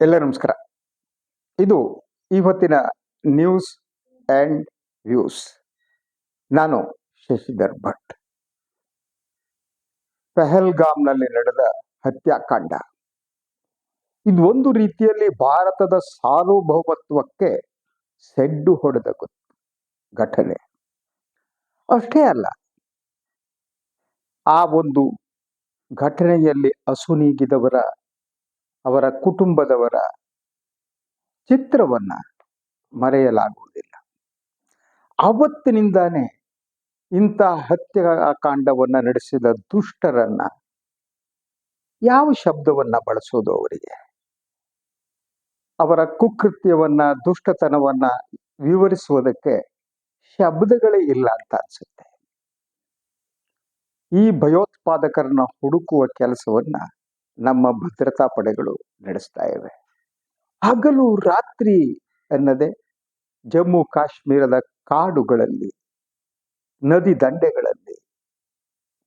ಎಲ್ಲ ನಮಸ್ಕಾರ. ಇದು ಇವತ್ತಿನ ನ್ಯೂಸ್ ಆ್ಯಂಡ್ ವ್ಯೂಸ್ ನಾನು ಶಶಿಧರ್ ಭಟ್. ಪೆಹಲ್ಗಾಮ್ನಲ್ಲಿ ನಡೆದ ಹತ್ಯಾಕಾಂಡ. ಇದು ಒಂದು ರೀತಿಯಲ್ಲಿ ಭಾರತದ ಸಾರ್ವಭೌಮತ್ವಕ್ಕೆ ಸೆಡ್ಡು ಹೊಡೆದ ಘಟನೆ. ಅಷ್ಟೇ ಅಲ್ಲ, ಆ ಒಂದು ಘಟನೆಯಲ್ಲಿ ಅಸುನೀಗಿದವರ ಅವರ ಕುಟುಂಬದವರ ಚಿತ್ರವನ್ನ ಮರೆಯಲಾಗುವುದಿಲ್ಲ. ಆವತ್ತಿನಿಂದಾನೇ ಇಂಥ ಹತ್ಯಾಕಾಂಡವನ್ನ ನಡೆಸಿದ ದುಷ್ಟರನ್ನ ಯಾವ ಶಬ್ದವನ್ನ ಬಳಸೋದು ಅವರಿಗೆ? ಅವರ ಕುಕೃತ್ಯವನ್ನ, ದುಷ್ಟತನವನ್ನ ವಿವರಿಸುವುದಕ್ಕೆ ಶಬ್ದಗಳೇ ಇಲ್ಲ ಅಂತ ಅನ್ಸುತ್ತೆ. ಈ ಭಯೋತ್ಪಾದಕರನ್ನ ಹುಡುಕುವ ಕೆಲಸವನ್ನ ನಮ್ಮ ಭದ್ರತಾ ಪಡೆಗಳು ನಡೆಸ್ತಾ ಇವೆ. ಹಗಲು ರಾತ್ರಿ ಅನ್ನದೆ ಜಮ್ಮು ಕಾಶ್ಮೀರದ ಕಾಡುಗಳಲ್ಲಿ, ನದಿ ದಂಡೆಗಳಲ್ಲಿ,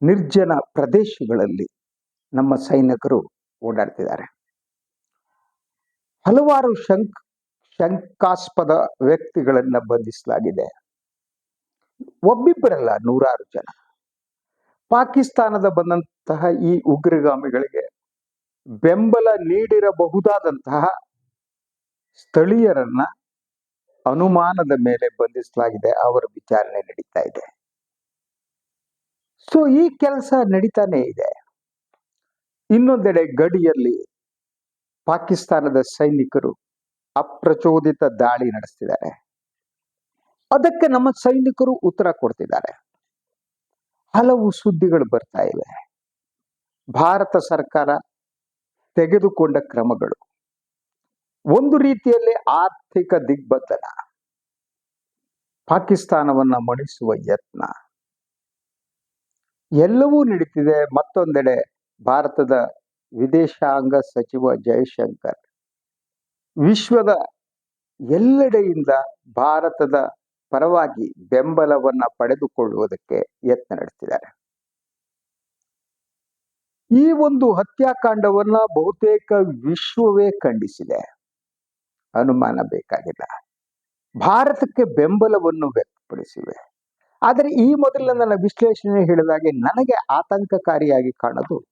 ನಿರ್ಜನ ಪ್ರದೇಶಗಳಲ್ಲಿ ನಮ್ಮ ಸೈನಿಕರು ಓಡಾಡ್ತಿದ್ದಾರೆ. ಹಲವಾರು ಶಂಕ್, ಶಂಕಾಸ್ಪದ ವ್ಯಕ್ತಿಗಳನ್ನ ಬಂಧಿಸಲಾಗಿದೆ. ಒಬ್ಬಿಬ್ಬರಲ್ಲ ನೂರಾರು ಜನ. ಪಾಕಿಸ್ತಾನದ ಬಂದಂತಹ ಈ ಉಗ್ರಗಾಮಿಗಳಿಗೆ ಬೆಂಬಲ ನೀಡಿರಬಹುದಾದಂತಹ ಸ್ಥಳೀಯರನ್ನ ಅನುಮಾನದ ಮೇಲೆ ಬಂಧಿಸಲಾಗಿದೆ, ಅವರ ವಿಚಾರಣೆ ನಡೀತಾ ಇದೆ. ಸೊ ಈ ಕೆಲಸ ನಡೀತಾನೆ ಇದೆ. ಇನ್ನೊಂದೆಡೆ ಗಡಿಯಲ್ಲಿ ಪಾಕಿಸ್ತಾನದ ಸೈನಿಕರು ಅಪ್ರಚೋದಿತ ದಾಳಿ ನಡೆಸ್ತಿದ್ದಾರೆ. ಅದಕ್ಕೆ ನಮ್ಮ ಸೈನಿಕರು ಉತ್ತರ ಕೊಡ್ತಿದ್ದಾರೆ. ಹಲವು ಸುದ್ದಿಗಳು ಬರ್ತಾ ಇವೆ. ಭಾರತ ಸರ್ಕಾರ ತೆಗೆದುಕೊಂಡ ಕ್ರಮಗಳು. ಒಂದು ರೀತಿಯಲ್ಲಿ ಆರ್ಥಿಕ ದಿಗ್ಬಂಧನ. ಪಾಕಿಸ್ತಾನವನ್ನ ಮಣಿಸುವ ಯತ್ನ. ಎಲ್ಲವೂ ನಡೀತಿದೆ. ಮತ್ತೊಂದೆಡೆ ಭಾರತದ ವಿದೇಶಾಂಗ ಸಚಿವ ಜಯಶಂಕರ್ ವಿಶ್ವದ ಎಲ್ಲೆಡೆಯಿಂದ ಭಾರತದ ಪರವಾಗಿ ಬೆಂಬಲವನ್ನ ಪಡೆದುಕೊಳ್ಳುವುದಕ್ಕೆ ಯತ್ನ ನಡೆಸಿದ್ದಾರೆ. ಈ ಒಂದು ಹತ್ಯಾಕಾಂಡವನ್ನ ಬಹುತೇಕ ವಿಶ್ವವೇ ಖಂಡಿಸಿದೆ. ಅನುಮಾನ ಬೇಕಾಗಿಲ್ಲ. ಭಾರತಕ್ಕೆ ಬೆಂಬಲವನ್ನು ವ್ಯಕ್ತಪಡಿಸಿವೆ. ಆದರೆ ಈ ಮೊದಲು ನನ್ನ ವಿಶ್ಲೇಷಣೆ ಹೇಳಿದಾಗೆ ನನಗೆ ಆತಂಕಕಾರಿಯಾಗಿ ಕಾಣದು.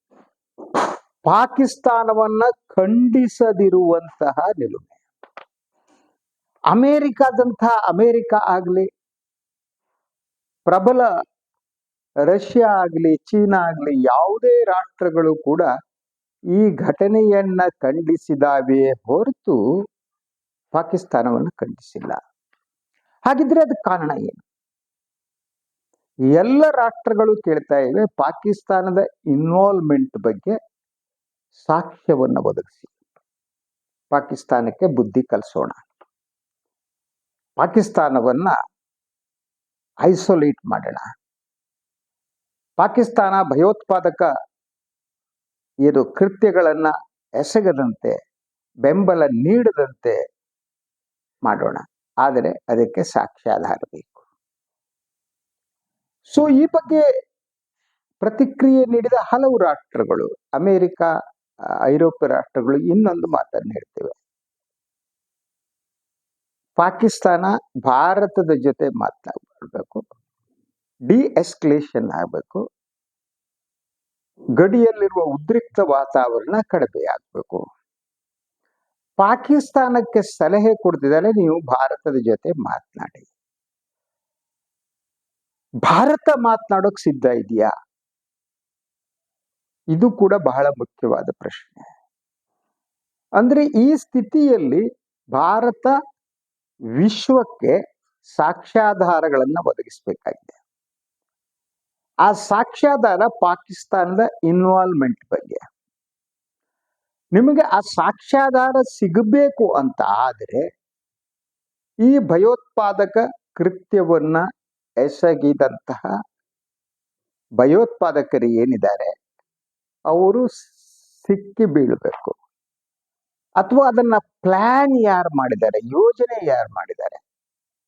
ಪಾಕಿಸ್ತಾನವನ್ನ ಖಂಡಿಸದಿರುವಂತಹ ನಿಲುಮೆ. ಅಮೇರಿಕಾದಂತಹ ಅಮೇರಿಕ ಆಗಲಿ, ಪ್ರಬಲ ರಷ್ಯಾ ಆಗಲಿ, ಚೀನಾ ಆಗಲಿ, ಯಾವುದೇ ರಾಷ್ಟ್ರಗಳು ಕೂಡ ಈ ಘಟನೆಯನ್ನ ಖಂಡಿಸಿದಾವೆ ಹೊರತು ಪಾಕಿಸ್ತಾನವನ್ನು ಖಂಡಿಸಿಲ್ಲ. ಹಾಗಿದ್ರೆ ಅದಕ್ಕೆ ಕಾರಣ ಏನು? ಎಲ್ಲ ರಾಷ್ಟ್ರಗಳು ಕೇಳ್ತಾ ಇವೆ ಪಾಕಿಸ್ತಾನದ ಇನ್ವಾಲ್ವ್ಮೆಂಟ್ ಬಗ್ಗೆ ಸಾಕ್ಷ್ಯವನ್ನು ಒದಗಿಸಿ. ಪಾಕಿಸ್ತಾನಕ್ಕೆ ಬುದ್ಧಿ ಕಲಿಸೋಣ. ಪಾಕಿಸ್ತಾನವನ್ನ ಐಸೋಲೇಟ್ ಮಾಡೋಣ. ಪಾಕಿಸ್ತಾನ ಭಯೋತ್ಪಾದಕ ಏನು ಕೃತ್ಯಗಳನ್ನ ಎಸಗದಂತೆ, ಬೆಂಬಲ ನೀಡದಂತೆ ಮಾಡೋಣ. ಆದರೆ ಅದಕ್ಕೆ ಸಾಕ್ಷ್ಯಾಧಾರ ಬೇಕು. ಸೊ ಈ ಬಗ್ಗೆ ಪ್ರತಿಕ್ರಿಯೆ ನೀಡಿದ ಹಲವು ರಾಷ್ಟ್ರಗಳು, ಅಮೆರಿಕ ಐರೋಪ್ಯ ರಾಷ್ಟ್ರಗಳು ಇನ್ನೊಂದು ಮಾತನ್ನು ಹೇಳ್ತೇವೆ. ಪಾಕಿಸ್ತಾನ ಭಾರತದ ಜೊತೆ ಮಾತನಾಡಬೇಕು. ಡಿ ಎಸ್ಕಲೇಷನ್ ಆಗಬೇಕು. ಗಡಿಯಲ್ಲಿರುವ ಉದ್ರಿಕ್ತ ವಾತಾವರಣ ಕಡಿಮೆ ಆಗಬೇಕು. ಪಾಕಿಸ್ತಾನಕ್ಕೆ ಸಲಹೆ ಕೊಡ್ತಿದ್ದಾರೆ ನೀವು ಭಾರತದ ಜೊತೆ ಮಾತನಾಡಿ. ಭಾರತ ಮಾತನಾಡೋಕ್ ಸಿದ್ಧ ಇದೆಯಾ ಇದು ಕೂಡ ಬಹಳ ಮುಖ್ಯವಾದ ಪ್ರಶ್ನೆ. ಅಂದ್ರೆ ಈ ಸ್ಥಿತಿಯಲ್ಲಿ ಭಾರತ ವಿಶ್ವಕ್ಕೆ ಸಾಕ್ಷ್ಯಾಧಾರಗಳನ್ನ ಒದಗಿಸಬೇಕಾಗಿದೆ. ಆ ಸಾಕ್ಷ್ಯಾಧಾರ ಪಾಕಿಸ್ತಾನದ ಇನ್ವಾಲ್ವ್ಮೆಂಟ್ ಬಗ್ಗೆ. ನಿಮಗೆ ಆ ಸಾಕ್ಷ್ಯಾಧಾರ ಸಿಗಬೇಕು ಅಂತ ಆದರೆ, ಈ ಭಯೋತ್ಪಾದಕ ಕೃತ್ಯವನ್ನ ಎಸಗಿದಂತಹ ಭಯೋತ್ಪಾದಕರು ಏನಿದ್ದಾರೆ, ಅವರು ಸಿಕ್ಕಿ ಬೀಳಬೇಕು. ಅಥವಾ ಅದನ್ನ ಪ್ಲಾನ್ ಯಾರು ಮಾಡಿದ್ದಾರೆ, ಯೋಜನೆ ಯಾರು ಮಾಡಿದ್ದಾರೆ,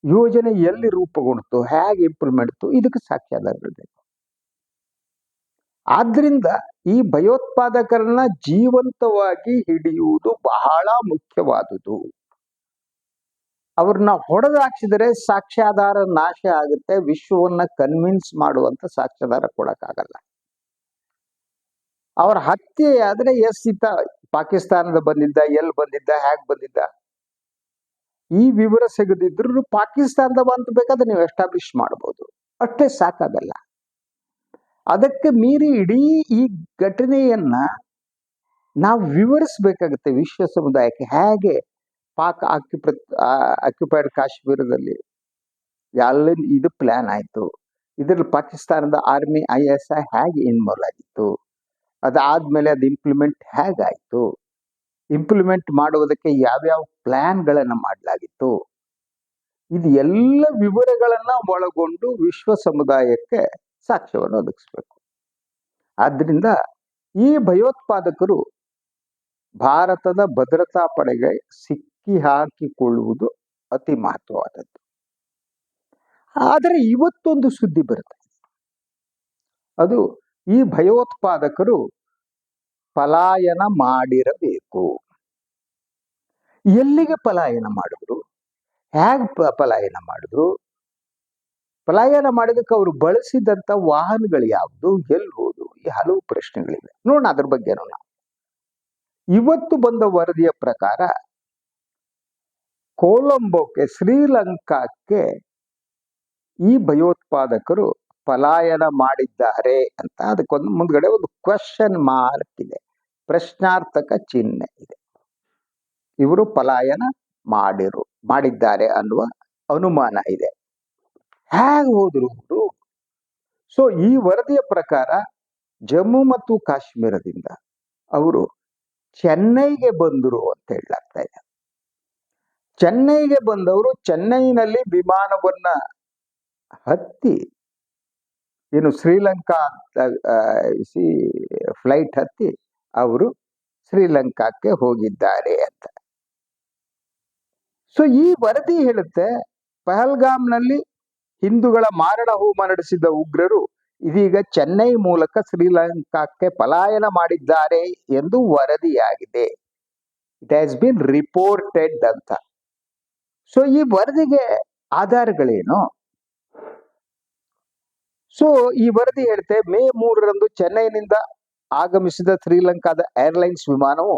ಯೋಜನೆ ಎಲ್ಲಿ ರೂಪುಗೊಂಡಿತು ಹೇಗೆ ಇಂಪ್ಲಿಮೆಂಟ್ ಇದಕ್ಕೆ ಸಾಕ್ಷ್ಯಾಧಾರಗಳು ಬೇಕು ಆದ್ರಿಂದ ಈ ಭಯೋತ್ಪಾದಕರನ್ನ ಜೀವಂತವಾಗಿ ಹಿಡಿಯುವುದು ಬಹಳ ಮುಖ್ಯವಾದುದು. ಅವ್ರನ್ನ ಹೊಡೆದಾಕ್ಸಿದರೆ ಸಾಕ್ಷ್ಯಾಧಾರ ನಾಶ ಆಗುತ್ತೆ, ವಿಶ್ವವನ್ನ ಕನ್ವಿನ್ಸ್ ಮಾಡುವಂತ ಸಾಕ್ಷ್ಯಾಧಾರ ಕೊಡಕ್ಕಾಗಲ್ಲ. ಅವ್ರ ಹತ್ಯೆ ಆದ್ರೆ, ಎಸ್ ಇತ ಪಾಕಿಸ್ತಾನದ ಬಂದಿದ್ದ ಎಲ್ಲಿ ಬಂದಿದ್ದ, ಹ್ಯಾಗ್ ಬಂದಿದ್ದ? ಈ ವಿವರ ಸಿಗದಿದ್ರು ಪಾಕಿಸ್ತಾನದ ಬಂತ ಬೇಕಾದ್ರೆ ನೀವು ಎಸ್ಟಾಬ್ಲಿಷ್ ಮಾಡಬಹುದು ಅಷ್ಟೇ ಸಾಕಾಗಲ್ಲ ಅದಕ್ಕೆ ಮೀರಿ ಇಡೀ ಈ ಘಟನೆಯನ್ನ ನಾವು ವಿವರಿಸಬೇಕಾಗುತ್ತೆ ವಿಶ್ವ ಸಮುದಾಯಕ್ಕೆ. ಹೇಗೆ ಪಾಕ್ ಆಕ್ಯುಪ್ರ ಆಕ್ಯುಪೈಡ್ ಕಾಶ್ಮೀರದಲ್ಲಿ ಎಲ್ಲ ಇದು ಪ್ಲಾನ್ ಆಯ್ತು. ಇದ್ರಲ್ಲಿ ಪಾಕಿಸ್ತಾನದ ಆರ್ಮಿ ಐ ಎಸ್ ಐ ಹೇಗೆ ಇನ್ವಾಲ್ವ್ ಆಗಿತ್ತು. ಅದಾದ್ಮೇಲೆ ಅದು ಇಂಪ್ಲಿಮೆಂಟ್ ಹೇಗಾಯ್ತು. ಇಂಪ್ಲಿಮೆಂಟ್ ಮಾಡುವುದಕ್ಕೆ ಯಾವ್ಯಾವ ಪ್ಲ್ಯಾನ್ಗಳನ್ನು ಮಾಡಲಾಗಿತ್ತು. ಇದು ಎಲ್ಲ ವಿವರಗಳನ್ನ ಒಳಗೊಂಡು ವಿಶ್ವ ಸಮುದಾಯಕ್ಕೆ ಸಾಕ್ಷ್ಯವನ್ನು ಒದಗಿಸ್ಬೇಕು. ಆದ್ರಿಂದ ಈ ಭಯೋತ್ಪಾದಕರು ಭಾರತದ ಭದ್ರತಾ ಪಡೆಗೆ ಸಿಕ್ಕಿ ಹಾಕಿಕೊಳ್ಳುವುದು ಅತಿ ಮಹತ್ವವಾದದ್ದು. ಆದರೆ ಇವತ್ತೊಂದು ಸುದ್ದಿ ಬರುತ್ತೆ. ಅದು ಈ ಭಯೋತ್ಪಾದಕರು ಪಲಾಯನ ಮಾಡಿರಬೇಕು. ಎಲ್ಲಿಗೆ ಪಲಾಯನ ಮಾಡಿದ್ರು? ಹೇಗೆ ಪಲಾಯನ ಮಾಡಿದ್ರು? ಪಲಾಯನ ಮಾಡೋದಕ್ಕೆ ಅವರು ಬಳಸಿದಂತ ವಾಹನಗಳು ಯಾವುದು? ಎಲ್ಲಿ ಈ ಹಲವು ಪ್ರಶ್ನೆಗಳಿವೆ. ನೋಡೋಣ ಅದ್ರ ಬಗ್ಗೆ ನಾವು ಇವತ್ತು ಬಂದ ವರದಿಯ ಪ್ರಕಾರ ಕೊಲಂಬೋಕ್ಕೆ, ಶ್ರೀಲಂಕಾಕ್ಕೆ ಈ ಭಯೋತ್ಪಾದಕರು ಪಲಾಯನ ಮಾಡಿದ್ದಾರೆ ಅಂತ ಅದಕ್ಕೊಂದು ಮುಂದ್ಗಡೆ ಒಂದು ಕ್ವಶನ್ ಮಾರ್ಕ್ ಇದೆ. ಪ್ರಶ್ನಾರ್ಥಕ ಚಿಹ್ನೆ ಇದೆ. ಇವರು ಪಲಾಯನ ಮಾಡಿರು, ಮಾಡಿದ್ದಾರೆ ಅನ್ನುವ ಅನುಮಾನ ಇದೆ. ಹೇಗೆ ಹೋದ್ರು ಅವರು. ಸೊ ಈ ವರದಿಯ ಪ್ರಕಾರ ಜಮ್ಮು ಮತ್ತು ಕಾಶ್ಮೀರದಿಂದ ಅವರು ಚೆನ್ನೈಗೆ ಬಂದರು ಅಂತ ಹೇಳಲಾಗ್ತಾ ಇದೆ. ಚೆನ್ನೈಗೆ ಬಂದವರು ಚೆನ್ನೈನಲ್ಲಿ ವಿಮಾನವನ್ನ ಹತ್ತಿ, ಏನು ಶ್ರೀಲಂಕಾ ಸಿ, ಫ್ಲೈಟ್ ಹತ್ತಿ ಅವರು ಶ್ರೀಲಂಕಾಕ್ಕೆ ಹೋಗಿದ್ದಾರೆ ಅಂತ. ಸೊ ಈ ವರದಿ ಹೇಳುತ್ತೆ, ಪಹಲ್ಗಾಮ್ನಲ್ಲಿ ಹಿಂದೂಗಳ ಮಾರಣ ಹೋಮ ನಡೆಸಿದ ಉಗ್ರರು ಇದೀಗ ಚೆನ್ನೈ ಮೂಲಕ ಶ್ರೀಲಂಕಾಕ್ಕೆ ಪಲಾಯನ ಮಾಡಿದ್ದಾರೆ ಎಂದು ವರದಿಯಾಗಿದೆ. ಇಟ್ ಹ್ಯಾಸ್ ಬಿನ್ ರಿಪೋರ್ಟೆಡ್ ಅಂತ. ಸೊ ಈ ವರದಿಗೆ ಆಧಾರಗಳೇನು? ಸೊ ಈ ವರದಿ ಹೇಳುತ್ತೆ ಮೇ ಮೂರರಂದು ಚೆನ್ನೈನಿಂದ ಆಗಮಿಸಿದ ಶ್ರೀಲಂಕಾದ ಏರ್ಲೈನ್ಸ್ ವಿಮಾನವು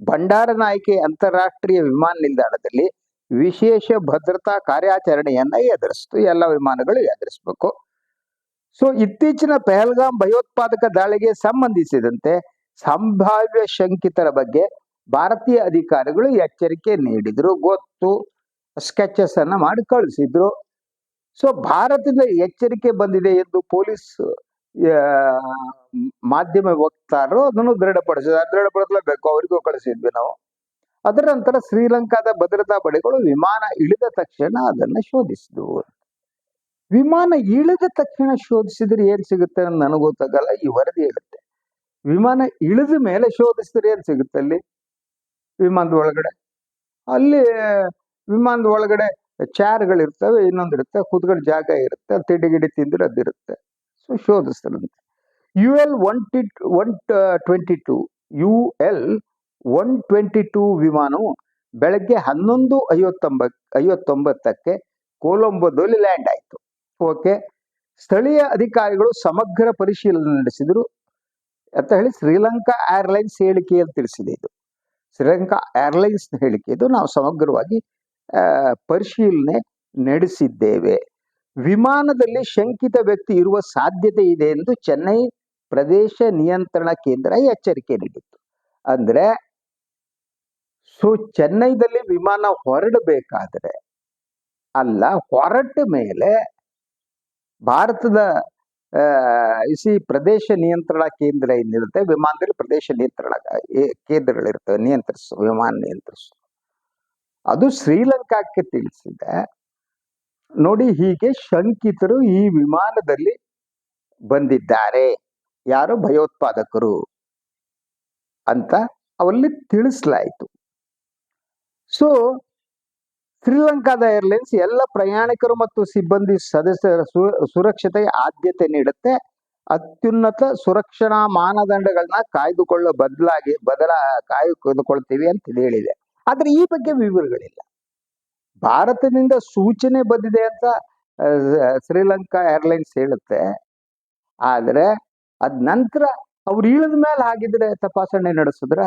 ಭಂಡಾರನಾಯ್ಕೆ ಅಂತಾರಾಷ್ಟ್ರೀಯ ವಿಮಾನ ನಿಲ್ದಾಣದಲ್ಲಿ ವಿಶೇಷ ಭದ್ರತಾ ಕಾರ್ಯಾಚರಣೆಯನ್ನ ಎದುರಿಸ್ತು. ಎಲ್ಲ ವಿಮಾನಗಳು ಎದುರಿಸಬೇಕು. ಸೊ ಇತ್ತೀಚಿನ ಪೆಹಲ್ಗಾಮ್ ಭಯೋತ್ಪಾದಕ ದಾಳಿಗೆ ಸಂಬಂಧಿಸಿದಂತೆ ಸಂಭಾವ್ಯ ಶಂಕಿತರ ಬಗ್ಗೆ ಭಾರತೀಯ ಅಧಿಕಾರಿಗಳು ಎಚ್ಚರಿಕೆ ನೀಡಿದ್ರು. ಗೊತ್ತು ಸ್ಕೆಚಸ್ ಅನ್ನ ಮಾಡಿ ಕಳಿಸಿದ್ರು. ಸೊ ಭಾರತದಿಂದ ಎಚ್ಚರಿಕೆ ಬಂದಿದೆ ಎಂದು ಪೊಲೀಸ್ ಮಾಧ್ಯಮ ವಕ್ತಾರರು ಅದನ್ನು ದೃಢಪಡಿಸಿದ ದೃಢಪಡಿಸಲೇಬೇಕು. ಅವರಿಗೂ ಕಳಿಸಿದ್ವಿ ನಾವು. ಅದರ ನಂತರ ಶ್ರೀಲಂಕಾದ ಭದ್ರತಾ ಪಡೆಗಳು ವಿಮಾನ ಇಳಿದ ತಕ್ಷಣ ಅದನ್ನ ಶೋಧಿಸಿದವು. ವಿಮಾನ ಇಳಿದ ತಕ್ಷಣ ಶೋಧಿಸಿದ್ರೆ ಏನ್ ಸಿಗುತ್ತೆ ಅಂತ ನನಗೆ ಗೊತ್ತಾಗಲ್ಲ, ಈ ವರದಿ ಹೇಳುತ್ತೆ. ವಿಮಾನ ಇಳಿದ ಮೇಲೆ ಶೋಧಿಸಿದ್ರೆ ಏನ್ ಸಿಗುತ್ತೆ ಅಲ್ಲಿ? ವಿಮಾನದ ಒಳಗಡೆ? ಅಲ್ಲಿ ವಿಮಾನದ ಒಳಗಡೆ ಚೇರ್ಗಳಿರ್ತವೆ ಇನ್ನೊಂದಿರುತ್ತೆ ಕೂತ್ಕೊಂಡು ಜಾಗ ಇರುತ್ತೆ ತಿಡಿ ಗಿಡಿ ತಿಂದ್ರೆ ಅದಿರುತ್ತೆ so ಶೋಧಿಸ್ತಾರಂತೆ U L one T one twenty two U L one twenty two ವಿಮಾನವು ಬೆಳಗ್ಗೆ ಹನ್ನೊಂದು ಐವತ್ತೊಂಬ, ಐವತ್ತೊಂಬತ್ತಕ್ಕೆ ಕೊಲಂಬೋದಲ್ಲಿ ಲ್ಯಾಂಡ್ ಆಯಿತು. ಓಕೆ. ಸ್ಥಳೀಯ ಅಧಿಕಾರಿಗಳು ಸಮಗ್ರ ಪರಿಶೀಲನೆ ನಡೆಸಿದರು. ಅಂತ ಹೇಳಿ ಶ್ರೀಲಂಕಾ ಏರ್ಲೈನ್ಸ್ ಹೇಳಿಕೆಯಲ್ಲಿ ತಿಳಿಸಿದೆ ಇದು. ಶ್ರೀಲಂಕಾ ಏರ್ಲೈನ್ಸ್ ಹೇಳಿಕೆ ಇದು. ನಾವು ಸಮಗ್ರವಾಗಿ ಪರಿಶೀಲನೆ ನಡೆಸಿದ್ದೇವೆ. ವಿಮಾನದಲ್ಲಿ ಶಂಕಿತ ವ್ಯಕ್ತಿ ಇರುವ ಸಾಧ್ಯತೆ ಇದೆ ಎಂದು ಚೆನ್ನೈ ಪ್ರದೇಶ ನಿಯಂತ್ರಣ ಕೇಂದ್ರ ಎಚ್ಚರಿಕೆ ನೀಡಿತ್ತು. ಅಂದ್ರೆ ಸೊ ಚೆನ್ನೈದಲ್ಲಿ ವಿಮಾನ ಹೊರಡಬೇಕಾದ್ರೆ ಅಲ್ಲ, ಹೊರಟ ಮೇಲೆ ಭಾರತದ ಇಸಿ ಪ್ರದೇಶ ನಿಯಂತ್ರಣ ಕೇಂದ್ರ ಏನಿರುತ್ತೆ? ವಿಮಾನದಲ್ಲಿ ಪ್ರದೇಶ ನಿಯಂತ್ರಣ ಕೇಂದ್ರಗಳಿರ್ತವೆ ನಿಯಂತ್ರಿಸು, ವಿಮಾನ ನಿಯಂತ್ರಿಸು. ಅದು ಶ್ರೀಲಂಕಾಕ್ಕೆ ತಿಳಿಸಿದೆ. ನೋಡಿ, ಹೀಗೆ ಶಂಕಿತರು ಈ ವಿಮಾನದಲ್ಲಿ ಬಂದಿದ್ದಾರೆ. ಯಾರು ಭಯೋತ್ಪಾದಕರು ಅಂತ ಅವಲ್ಲಿ ತಿಳಿಸಲಾಯಿತು. ಸೊ ಶ್ರೀಲಂಕಾದ ಏರ್ಲೈನ್ಸ್ ಎಲ್ಲ ಪ್ರಯಾಣಿಕರು ಮತ್ತು ಸಿಬ್ಬಂದಿ ಸದಸ್ಯರ ಸುರಕ್ಷತೆಗೆ ಆದ್ಯತೆ ನೀಡುತ್ತೆ. ಅತ್ಯುನ್ನತ ಸುರಕ್ಷಣಾ ಮಾನದಂಡಗಳನ್ನ ಕಾಯ್ದುಕೊಳ್ಳೋ ಬದಲಾಗಿ, ಬದಲ ಕಾಯ್ದುಕೊಳ್ತೀವಿ ಅಂತ ಹೇಳಿದೆ. ಆದ್ರೆ ಈ ಬಗ್ಗೆ ವಿವರಗಳಿಲ್ಲ. ಭಾರತದಿಂದ ಸೂಚನೆ ಬಂದಿದೆ ಅಂತ ಶ್ರೀಲಂಕಾ ಏರ್ಲೈನ್ಸ್ ಹೇಳುತ್ತೆ. ಆದ್ರೆ ಅದ್ ನಂತರ ಅವ್ರು ಇಳಿದ ಮೇಲೆ ಹಾಗಿದ್ರೆ ತಪಾಸಣೆ ನಡೆಸಿದ್ರ?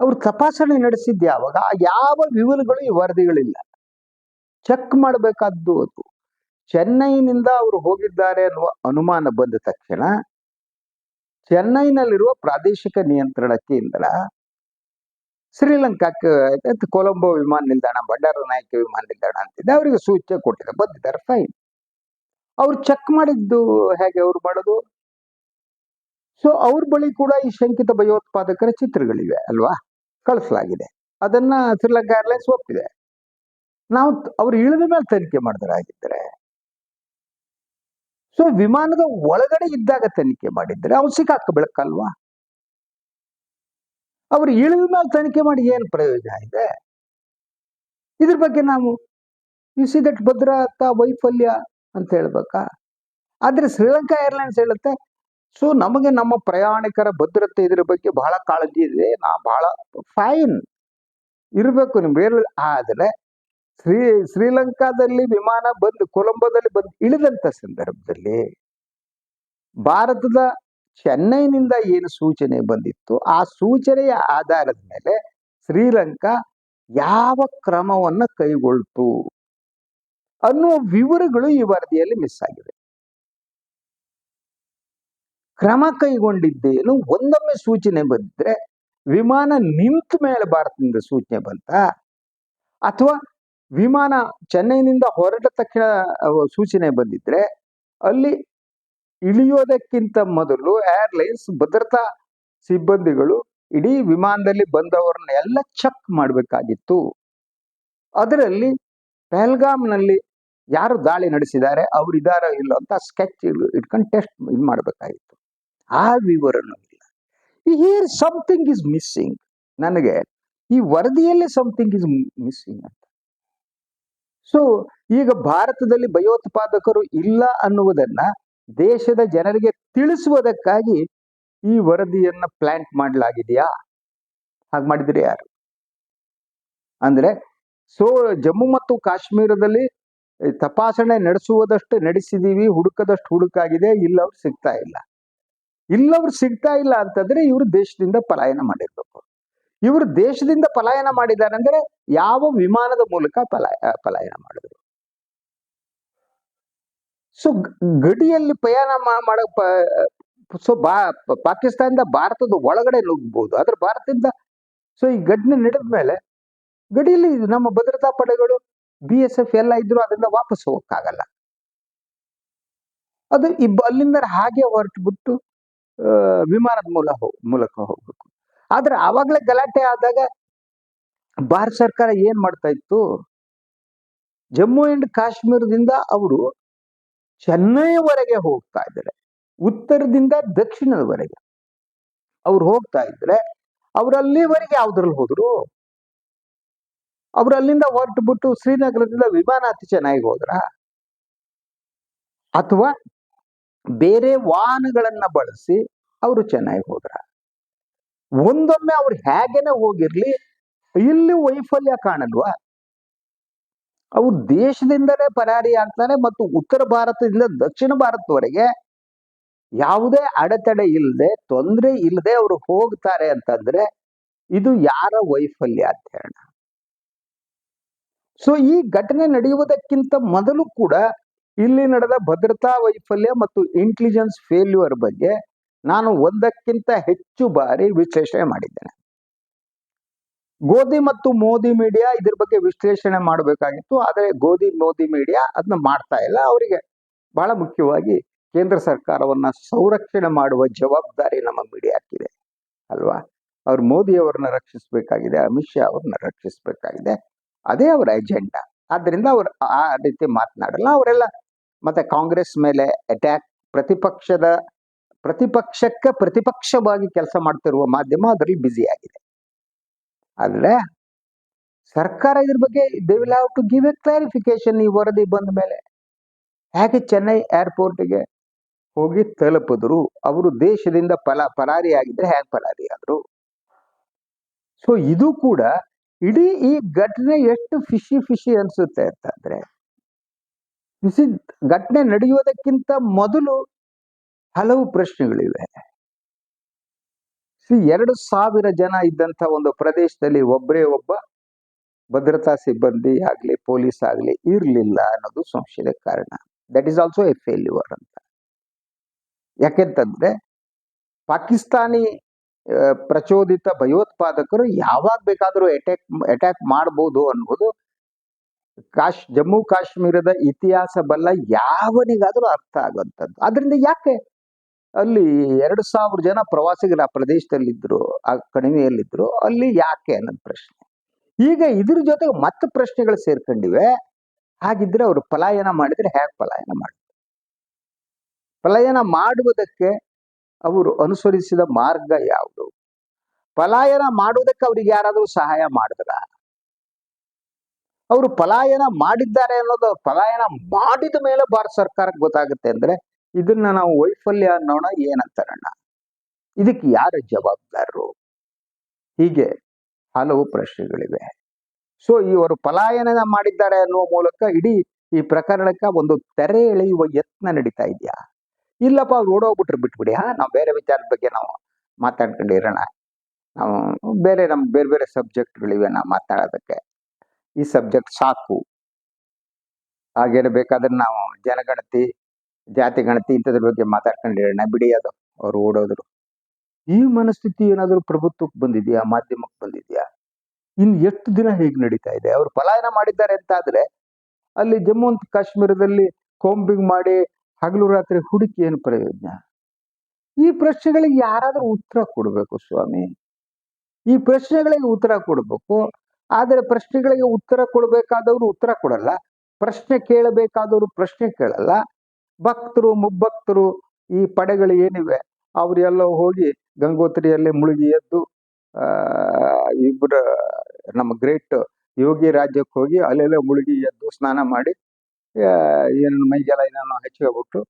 ಅವ್ರು ತಪಾಸಣೆ ನಡೆಸಿದ್ದು ಯಾವಾಗ ಯಾವ ವಿವರಗಳು ಈ ವರದಿಗಳಿಲ್ಲ. ಚೆಕ್ ಮಾಡಬೇಕಾದ್ದು ಅದು. ಚೆನ್ನೈನಿಂದ ಅವರು ಹೋಗಿದ್ದಾರೆ ಅನ್ನುವ ಅನುಮಾನ ಬಂದ ತಕ್ಷಣ ಚೆನ್ನೈನಲ್ಲಿರುವ ಪ್ರಾದೇಶಿಕ ನಿಯಂತ್ರಣ ಕೇಂದ್ರ ಶ್ರೀಲಂಕಾಕ್ಕೆ ಕೊಲಂಬೋ ವಿಮಾನ ನಿಲ್ದಾಣ ಬಂಡಾರ ನಾಯಕ ವಿಮಾನ ನಿಲ್ದಾಣ ಅಂತಿದ್ದೆ ಅವರಿಗೆ ಸೂಚನೆ ಕೊಟ್ಟಿದೆ ಬಂದಿದ್ದಾರೆ. ಫೈನ್ ಅವ್ರು ಚೆಕ್ ಮಾಡಿದ್ದು ಹೇಗೆ ಅವ್ರು ಮಾಡೋದು? ಸೊ ಅವ್ರ ಬಳಿ ಕೂಡ ಈ ಶಂಕಿತ ಭಯೋತ್ಪಾದಕರ ಚಿತ್ರಗಳಿವೆ, ಅಲ್ವಾ? ಕಳಿಸಲಾಗಿದೆ. ಅದನ್ನ ಶ್ರೀಲಂಕಾ ಏರ್ಲೈನ್ಸ್ ಒಪ್ಪಿದೆ. ನಾವು ಅವ್ರು ಇಳಿದ ಮೇಲೆ ತನಿಖೆ ಮಾಡಿದ್ರಾಗಿದ್ದರೆ ಸೊ ವಿಮಾನದ ಒಳಗಡೆ ಇದ್ದಾಗ ತನಿಖೆ ಮಾಡಿದ್ರೆ ಅವ್ರು ಸಿಕ್ಕಾಕಬೇಕಲ್ವಾ ಅವ್ರು ಇಳಿದ ಮೇಲೆ ತನಿಖೆ ಮಾಡಿ ಏನು ಪ್ರಯೋಜನ ಇದೆ? ಇದ್ರ ಬಗ್ಗೆ ನಾವು ಸಿ ದಟ್ ಭದ್ರತಾ ವೈಫಲ್ಯ ಅಂತ ಹೇಳ್ಬೇಕಾ? ಆದ್ರೆ ಶ್ರೀಲಂಕಾ ಏರ್ಲೈನ್ಸ್ ಹೇಳುತ್ತೆ ಸೊ ನಮಗೆ ನಮ್ಮ ಪ್ರಯಾಣಿಕರ ಭದ್ರತೆ ಇದ್ರ ಬಗ್ಗೆ ಬಹಳ ಕಾಳಜಿ ಇದೆ. ನಾ ಬಹಳ ಫೈನ್ ಇರಬೇಕು ನಿಮ್ಗೆ ಆದರೆ ಶ್ರೀ, ಶ್ರೀಲಂಕಾದಲ್ಲಿ ವಿಮಾನ ಬಂದು, ಕೊಲಂಬೋದಲ್ಲಿ ಬಂದು ಇಳಿದಂತ ಸಂದರ್ಭದಲ್ಲಿ ಭಾರತದ ಚೆನ್ನೈನಿಂದ ಏನು ಸೂಚನೆ ಬಂದಿತ್ತು ಆ ಸೂಚನೆಯ ಆಧಾರದ ಮೇಲೆ ಶ್ರೀಲಂಕಾ ಯಾವ ಕ್ರಮವನ್ನ ಕೈಗೊಳ್ತು ಅನ್ನುವ ವಿವರಗಳು ಈ ವರದಿಯಲ್ಲಿ ಮಿಸ್ ಆಗಿವೆ. ಕ್ರಮ ಕೈಗೊಂಡಿದ್ದೇನು ಒಂದೊಮ್ಮೆ ಸೂಚನೆ ಬಂದಿದ್ರೆ ವಿಮಾನ ನಿಂತ ಮೇಲೆ ಭಾರತದಿಂದ ಸೂಚನೆ ಬಂತ, ಅಥವಾ ವಿಮಾನ ಚೆನ್ನೈನಿಂದ ಹೊರಟ ತಕ್ಷಣ ಸೂಚನೆ ಬಂದಿದ್ರೆ ಅಲ್ಲಿ ಇಳಿಯೋದಕ್ಕಿಂತ ಮೊದಲು ಏರ್ಲೈನ್ಸ್ ಭದ್ರತಾ ಸಿಬ್ಬಂದಿಗಳು ಇಡೀ ವಿಮಾನದಲ್ಲಿ ಬಂದವರನ್ನ ಎಲ್ಲ ಚೆಕ್ ಮಾಡಬೇಕಾಗಿತ್ತು. ಅದರಲ್ಲಿ ಪೆಹಲ್ಗಾಮ್ನಲ್ಲಿ ಯಾರು ದಾಳಿ ನಡೆಸಿದ್ದಾರೆ ಅವ್ರು ಇದಾರೋ ಇಲ್ಲೋ ಅಂತ ಸ್ಕೆಚ್ ಇಟ್ಕೊಂಡು ಟೆಸ್ಟ್ ಇದು ಮಾಡಬೇಕಾಗಿತ್ತು. ಆ ವಿವರನೂ ಇಲ್ಲ. ಹಿಯರ್ ಸಮಥಿಂಗ್ ಇಸ್ ಮಿಸ್ಸಿಂಗ್ ನನಗೆ ಈ ವರದಿಯಲ್ಲಿ ಸಮಥಿಂಗ್ ಇಸ್ ಮಿಸ್ಸಿಂಗ್ ಅಂತ. ಸೊ ಈಗ ಭಾರತದಲ್ಲಿ ಭಯೋತ್ಪಾದಕರು ಇಲ್ಲ ಅನ್ನುವುದನ್ನ ದೇಶದ ಜನರಿಗೆ ತಿಳಿಸುವುದಕ್ಕಾಗಿ ಈ ವರದಿಯನ್ನ ಪ್ಲಾಂಟ್ ಮಾಡಲಾಗಿದೆಯಾ? ಹಾಗೆ ಮಾಡಿದ್ರೆ ಯಾರು? ಅಂದ್ರೆ, ಸೊ, ಜಮ್ಮು ಮತ್ತು ಕಾಶ್ಮೀರದಲ್ಲಿ ತಪಾಸಣೆ ನಡೆಸುವುದಷ್ಟು ನಡೆಸಿದೀವಿ, ಹುಡುಕದಷ್ಟು ಹುಡುಕಾಗಿದೆ ಇಲ್ಲ ಅವ್ರು ಸಿಗ್ತಾ ಇಲ್ಲ. ಇಲ್ಲವ್ರು ಸಿಗ್ತಾ ಇಲ್ಲ ಅಂತಂದ್ರೆ ಇವರು ದೇಶದಿಂದ ಪಲಾಯನ ಮಾಡಿರ್ಬೇಕು. ಇವರು ದೇಶದಿಂದ ಪಲಾಯನ ಮಾಡಿದ್ದಾರೆ ಅಂದ್ರೆ ಯಾವ ವಿಮಾನದ ಮೂಲಕ ಪಲಾಯ, ಪಲಾಯನ ಮಾಡಿದ್ರು. ಸೊ ಗಡಿಯಲ್ಲಿ ಪ್ರಯಾಣ ಮಾಡ ಸೊ ಬಾ ಪ- ಪಾಕಿಸ್ತಾನದಿಂದ ಭಾರತದ ಒಳಗಡೆ ನುಗ್ಗಬಹುದು ಆದ್ರೆ ಭಾರತದಿಂದ ಸೊ ಈ ಗಡ್ನ ನಡೆದ ಮೇಲೆ ಗಡಿಯಲ್ಲಿ ನಮ್ಮ ಭದ್ರತಾ ಪಡೆಗಳು ಬಿ ಎಸ್ ಎಫ್ ಎಲ್ಲ ಇದ್ರು ಅದರಿಂದ ವಾಪಸ್ ಹೋಗಕ್ಕಾಗಲ್ಲ. ಅದು ಇಬ್ಬ ಅಲ್ಲಿಂದ ಹಾಗೆ ಹೊರಟು ಬಿಟ್ಟು ವಿಮಾನದ ಮೂಲ ಮೂಲಕ ಹೋಗ್ಬೇಕು. ಆದ್ರೆ ಆವಾಗಲೇ ಗಲಾಟೆ ಆದಾಗ ಭಾರತ ಸರ್ಕಾರ ಏನ್ ಮಾಡ್ತಾ ಇತ್ತು? ಜಮ್ಮು ಅಂಡ್ ಕಾಶ್ಮೀರದಿಂದ ಅವರು ಚೆನ್ನೈವರೆಗೆ ಹೋಗ್ತಾ ಇದ್ರೆ ಉತ್ತರದಿಂದ ದಕ್ಷಿಣದವರೆಗೆ. ಅವ್ರು ಹೋಗ್ತಾ ಇದ್ರೆ ಅವ್ರು ಅಲ್ಲಿವರೆಗೆ ಯಾವ್ದ್ರಲ್ಲಿ ಹೋದ್ರು? ಅವ್ರು ಅಲ್ಲಿಂದ ಹೊರಟು ಬಿಟ್ಟು ಶ್ರೀನಗರದಿಂದ ವಿಮಾನ ಅತಿ ಚೆನ್ನಾಗಿ ಹೋದ್ರ? ಅಥವಾ ಬೇರೆ ವಾಹನಗಳನ್ನ ಬಳಸಿ ಅವರು ಚೆನ್ನಾಗಿ ಹೋದ್ರ. ಒಂದೊಮ್ಮೆ ಅವ್ರು ಹೇಗೇನೆ ಹೋಗಿರ್ಲಿ, ಇಲ್ಲಿ ವೈಫಲ್ಯ ಕಾಣಲ್ವಾ? ಅವ್ರು ದೇಶದಿಂದಲೇ ಪರಾರಿ ಆಗ್ತಾರೆ ಮತ್ತು ಉತ್ತರ ಭಾರತದಿಂದ ದಕ್ಷಿಣ ಭಾರತದವರೆಗೆ ಯಾವುದೇ ಅಡೆತಡೆ ಇಲ್ಲದೆ ತೊಂದರೆ ಇಲ್ಲದೆ ಅವರು ಹೋಗ್ತಾರೆ ಅಂತಂದ್ರೆ ಇದು ಯಾರ ವೈಫಲ್ಯ ಅಂತ ಹೇಳೋಣ. ಸೊ ಈ ಘಟನೆ ನಡೆಯುವುದಕ್ಕಿಂತ ಮೊದಲು ಕೂಡ ಇಲ್ಲಿ ನಡೆದ ಭದ್ರತಾ ವೈಫಲ್ಯ ಮತ್ತು ಇಂಟೆಲಿಜೆನ್ಸ್ ಫೇಲ್ಯೂರ್ ಬಗ್ಗೆ ನಾನು ಒಂದಕ್ಕಿಂತ ಹೆಚ್ಚು ಬಾರಿ ವಿಶ್ಲೇಷಣೆ ಮಾಡಿದ್ದೇನೆ. ಗೋಧಿ ಮತ್ತು ಮೋದಿ ಮೀಡಿಯಾ ಇದ್ರ ಬಗ್ಗೆ ವಿಶ್ಲೇಷಣೆ ಮಾಡಬೇಕಾಗಿತ್ತು, ಆದರೆ ಗೋಧಿ, ಮೋದಿ ಮೀಡಿಯಾ ಅದನ್ನ ಮಾಡ್ತಾ ಇಲ್ಲ. ಅವರಿಗೆ ಬಹಳ ಮುಖ್ಯವಾಗಿ ಕೇಂದ್ರ ಸರ್ಕಾರವನ್ನ ಸಂರಕ್ಷಣೆ ಮಾಡುವ ಜವಾಬ್ದಾರಿ ನಮ್ಮ ಮೀಡಿಯಾಕ್ಕಿದೆ ಅಲ್ವಾ? ಅವ್ರು ಮೋದಿ ಅವರನ್ನ ರಕ್ಷಿಸಬೇಕಾಗಿದೆ, ಅಮಿತ್ ಶಾ ಅವ್ರನ್ನ ರಕ್ಷಿಸಬೇಕಾಗಿದೆ. ಅದೇ ಅವರ ಎಜೆಂಡಾ ಆದ್ರಿಂದ ಅವರು ಆ ರೀತಿ ಮಾತನಾಡಲ್ಲ. ಅವರೆಲ್ಲ ಮತ್ತೆ ಕಾಂಗ್ರೆಸ್ ಮೇಲೆ ಅಟ್ಯಾಕ್ ಪ್ರತಿಪಕ್ಷದ, ಪ್ರತಿಪಕ್ಷಕ್ಕೆ ಪ್ರತಿಪಕ್ಷವಾಗಿ ಕೆಲಸ ಮಾಡ್ತಿರುವ ಮಾಧ್ಯಮ ಅದರಲ್ಲಿ ಬ್ಯುಸಿ ಆಗಿದೆ. ಆದರೆ ಸರ್ಕಾರ ಇದ್ರ ಬಗ್ಗೆ they will have to give a clarification ಈ ವರದಿ ಬಂದ ಮೇಲೆ. ಹೇಗೆ ಚೆನ್ನೈ ಏರ್ಪೋರ್ಟ್ಗೆ ಹೋಗಿ ತಲುಪಿದ್ರು, ಅವರು ದೇಶದಿಂದ ಪಲ ಪರಾರಿಯಾಗಿದ್ರೆ ಹೇಗೆ ಆದ್ರು ಸೊ ಇದು ಕೂಡ ಇಡೀ ಈ ಘಟನೆ ಎಷ್ಟು ಫಿಶಿ ಫಿಶಿ ಅನ್ಸುತ್ತೆ ಅಂತಂದ್ರೆ ಬಿಸಿ ಘಟನೆ ನಡೆಯುವುದಕ್ಕಿಂತ ಮೊದಲು ಹಲವು ಪ್ರಶ್ನೆಗಳಿವೆ. ಎರಡು ಸಾವಿರ ಜನ ಇದ್ದಂತ ಒಂದು ಪ್ರದೇಶದಲ್ಲಿ ಒಬ್ಬರೇ ಒಬ್ಬ ಭದ್ರತಾ ಸಿಬ್ಬಂದಿ ಆಗ್ಲಿ, ಪೊಲೀಸ್ ಆಗ್ಲಿ ಇರ್ಲಿಲ್ಲ ಅನ್ನೋದು ಸಂಶಯದ ಕಾರಣ. That is also a failure ಅಂತ. ಯಾಕೆಂತಂದ್ರೆ, ಪಾಕಿಸ್ತಾನಿ ಪ್ರಚೋದಿತ ಭಯೋತ್ಪಾದಕರು ಯಾವಾಗ ಬೇಕಾದರೂ ಅಟ್ಯಾಕ್ ಅಟ್ಯಾಕ್ ಮಾಡಬಹುದು ಅನ್ನೋದು ಕಾಶ್, ಜಮ್ಮು ಕಾಶ್ಮೀರದ ಇತಿಹಾಸ ಬಲ್ಲ ಯಾವನಿಗಾದ್ರೂ ಅರ್ಥ ಆಗುವಂಥದ್ದು. ಅದರಿಂದ ಯಾಕೆ ಅಲ್ಲಿ ಎರಡು ಸಾವಿರ ಜನ ಪ್ರವಾಸಿಗರು ಆ ಪ್ರದೇಶದಲ್ಲಿದ್ರು, ಆ ಕಣಿವೆಯಲ್ಲಿದ್ರು, ಅಲ್ಲಿ ಯಾಕೆ ಅನ್ನೋದು ಪ್ರಶ್ನೆ. ಈಗ ಇದ್ರ ಜೊತೆಗೆ ಮತ್ತೆ ಪ್ರಶ್ನೆಗಳು ಸೇರ್ಕೊಂಡಿವೆ. ಹಾಗಿದ್ರೆ ಅವರು ಪಲಾಯನ ಮಾಡಿದ್ರೆ ಹೇಗೆ ಪಲಾಯನ ಮಾಡಿದ್ರು ಪಲಾಯನ ಮಾಡುವುದಕ್ಕೆ ಅವರು ಅನುಸರಿಸಿದ ಮಾರ್ಗ ಯಾವುದು? ಪಲಾಯನ ಮಾಡುವುದಕ್ಕೆ ಅವ್ರಿಗೆ ಯಾರಾದರೂ ಸಹಾಯ ಮಾಡಿದ್ರ? ಅವರು ಪಲಾಯನ ಮಾಡಿದ್ದಾರೆ ಅನ್ನೋದು ಪಲಾಯನ ಮಾಡಿದ ಮೇಲೆ ಭಾರತ ಸರ್ಕಾರಕ್ಕೆ ಗೊತ್ತಾಗುತ್ತೆ ಅಂದ್ರೆ ಇದನ್ನ ನಾವು ವೈಫಲ್ಯ ಅನ್ನೋಣ ಏನಂತಾರಣ್ಣ ಇದಕ್ಕೆ ಯಾರು ಜವಾಬ್ದಾರರು? ಹೀಗೆ ಹಲವು ಪ್ರಶ್ನೆಗಳಿವೆ. ಸೊ ಇವರು ಪಲಾಯನ ಮಾಡಿದ್ದಾರೆ ಅನ್ನುವ ಮೂಲಕ ಇಡೀ ಈ ಪ್ರಕರಣಕ್ಕೆ ಒಂದು ತೆರೆ ಎಳೆಯುವ ಯತ್ನ ನಡೀತಾ ಇದೆಯಾ? ಇಲ್ಲಪ್ಪ, ಅವ್ರು ಓಡೋಗ್ಬಿಟ್ರೆ, ಬಿಟ್ಬಿಡಿ, ಹಾ? ನಾವು ಬೇರೆ ವಿಚಾರದ ಬಗ್ಗೆ ನಾವು ಮಾತಾಡ್ಕೊಂಡಿರೋಣ ನಾವು ಬೇರೆ ನಮ್ಮ ಬೇರೆ ಬೇರೆ ಸಬ್ಜೆಕ್ಟ್ಗಳಿವೆ ನಾವು ಮಾತಾಡೋದಕ್ಕೆ. ಈ ಸಬ್ಜೆಕ್ಟ್ ಸಾಕು. ಹಾಗೇನು ಬೇಕಾದ್ರೆ ನಾವು ಜನಗಣತಿ, ಜಾತಿ ಗಣತಿ ಇಂಥದ್ರ ಬಗ್ಗೆ ಮಾತಾಡ್ಕೊಂಡಿರೋಣ ಬಿಡಿ ಅದು, ಅವ್ರು ಓಡೋದ್ರು. ಈ ಮನಸ್ಥಿತಿ ಏನಾದರೂ ಪ್ರಭುತ್ವಕ್ಕೆ ಬಂದಿದೆಯಾ? ಮಾಧ್ಯಮಕ್ಕೆ ಬಂದಿದೆಯಾ? ಇನ್ನು ಎಷ್ಟು ದಿನ ಹೇಗೆ ನಡೀತಾ ಇದೆ? ಅವ್ರು ಪಲಾಯನ ಮಾಡಿದ್ದಾರೆ ಅಂತ ಆದ್ರೆ ಅಲ್ಲಿ ಜಮ್ಮು ಮತ್ತು ಕಾಶ್ಮೀರದಲ್ಲಿ ಕೋಂಬಿಂಗ್ ಮಾಡಿ ಹಗಲು ರಾತ್ರಿ ಹುಡುಕಿ ಏನು ಪ್ರಯೋಜನ? ಈ ಪ್ರಶ್ನೆಗಳಿಗೆ ಯಾರಾದರೂ ಉತ್ತರ ಕೊಡಬೇಕು ಸ್ವಾಮಿ. ಈ ಪ್ರಶ್ನೆಗಳಿಗೆ ಉತ್ತರ ಕೊಡಬೇಕು. ಆದರೆ ಪ್ರಶ್ನೆಗಳಿಗೆ ಉತ್ತರ ಕೊಡಬೇಕಾದವರು ಉತ್ತರ ಕೊಡಲ್ಲ. ಪ್ರಶ್ನೆ ಕೇಳಬೇಕಾದವರು ಪ್ರಶ್ನೆ ಕೇಳಲ್ಲ. ಭಕ್ತರು, ಮುಬ್ಬಕ್ತರು ಈ ಪಡೆಗಳು ಏನಿವೆ? ಅವರೆಲ್ಲ ಹೋಗಿ ಗಂಗೋತ್ರಿಯಲ್ಲಿ ಮುಳುಗಿ ಎದ್ದು ಇಬ್ಬರ ನಮ್ಮ ಗ್ರೇಟ್ ಯೋಗಿ ರಾಜ್ಯಕ್ಕೆ ಹೋಗಿ ಅಲ್ಲೆಲ್ಲ ಮುಳುಗಿ ಎದ್ದು ಸ್ನಾನ ಮಾಡಿ ಆ, ಏನು ಮೈಗೆಲ್ಲ ಏನೇನೋ ಹಚ್ಕೊಬಿಟ್ಟು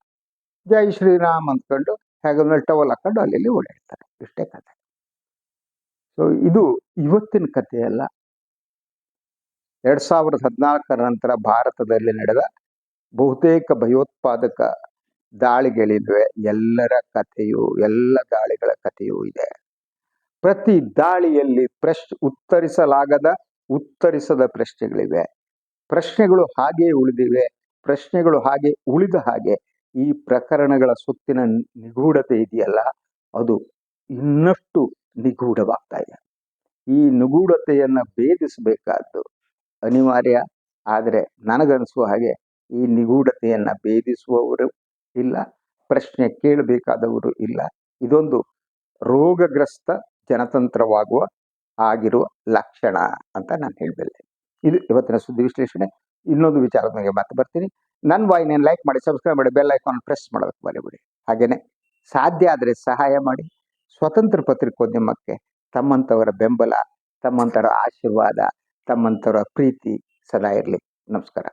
ಜೈ ಶ್ರೀರಾಮ್ ಅಂದ್ಕೊಂಡು ಹೇಗೆ ಟವಲ್ ಹಾಕೊಂಡು ಅಲ್ಲಿ ಓಡಾಡ್ತಾರೆ. ಇಷ್ಟೇ ಕಥೆ. ಸೊ ಇದು ಇವತ್ತಿನ ಕಥೆ ಅಲ್ಲ ಎರಡ್ ಸಾವಿರದ ಹದಿನಾಲ್ಕರ ನಂತರ ಭಾರತದಲ್ಲಿ ನಡೆದ ಬಹುತೇಕ ಭಯೋತ್ಪಾದಕ ದಾಳಿಗಳಿವೆ ಎಲ್ಲರ ಕಥೆಯು ಎಲ್ಲ ದಾಳಿಗಳ ಕಥೆಯೂ ಇದೆ. ಪ್ರತಿ ದಾಳಿಯಲ್ಲಿ ಪ್ರಶ್ ಉತ್ತರಿಸಲಾಗದ ಉತ್ತರಿಸದ ಪ್ರಶ್ನೆಗಳಿವೆ. ಪ್ರಶ್ನೆಗಳು ಹಾಗೆ ಉಳಿದಿವೆ. ಪ್ರಶ್ನೆಗಳು ಹಾಗೆ ಉಳಿದ ಹಾಗೆ ಈ ಪ್ರಕರಣಗಳ ಸುತ್ತಿನ ನಿಗೂಢತೆ ಇದೆಯಲ್ಲ, ಅದು ಇನ್ನಷ್ಟು ನಿಗೂಢವಾಗ್ತಾ ಇದೆ. ಈ ನಿಗೂಢತೆಯನ್ನ ಭೇದಿಸಬೇಕಾದ್ದು ಅನಿವಾರ್ಯ, ಆದರೆ ನನಗನ್ಸುವ ಹಾಗೆ ಈ ನಿಗೂಢತೆಯನ್ನ ಭೇದಿಸುವವರು ಇಲ್ಲ, ಪ್ರಶ್ನೆ ಕೇಳಬೇಕಾದವರು ಇಲ್ಲ. ಇದೊಂದು ರೋಗಗ್ರಸ್ತ ಜನತಂತ್ರವಾಗುವ, ಆಗಿರುವ ಲಕ್ಷಣ ಅಂತ ನಾನು ಹೇಳಬಲ್ಲೆ. ಇದು ಇವತ್ತಿನ ಸುದ್ದಿ ವಿಶ್ಲೇಷಣೆ. ಇನ್ನೊಂದು ವಿಚಾರದ ಬಗ್ಗೆ ಮತ್ತೆ ಬರ್ತೀನಿ. ನನ್ನ ವಾಹಿನಿಯನ್ನು ಲೈಕ್ ಮಾಡಿ ಸಬ್ಸ್ಕ್ರೈಬ್ ಮಾಡಿ ಬೆಲ್ ಐಕಾನ್ ಪ್ರೆಸ್ ಮಾಡೋದಕ್ಕೆ ಬಿಡಿ ಹಾಗೇನೆ ಸಾಧ್ಯ ಆದರೆ ಸಹಾಯ ಮಾಡಿ. ಸ್ವತಂತ್ರ ಪತ್ರಿಕೋದ್ಯಮಕ್ಕೆ ತಮ್ಮಂಥವರ ಬೆಂಬಲ, ತಮ್ಮಂಥವರ ಆಶೀರ್ವಾದ, ತಮ್ಮಂಥವರ ಪ್ರೀತಿ ಸದಾ ಇರಲಿ. ನಮಸ್ಕಾರ.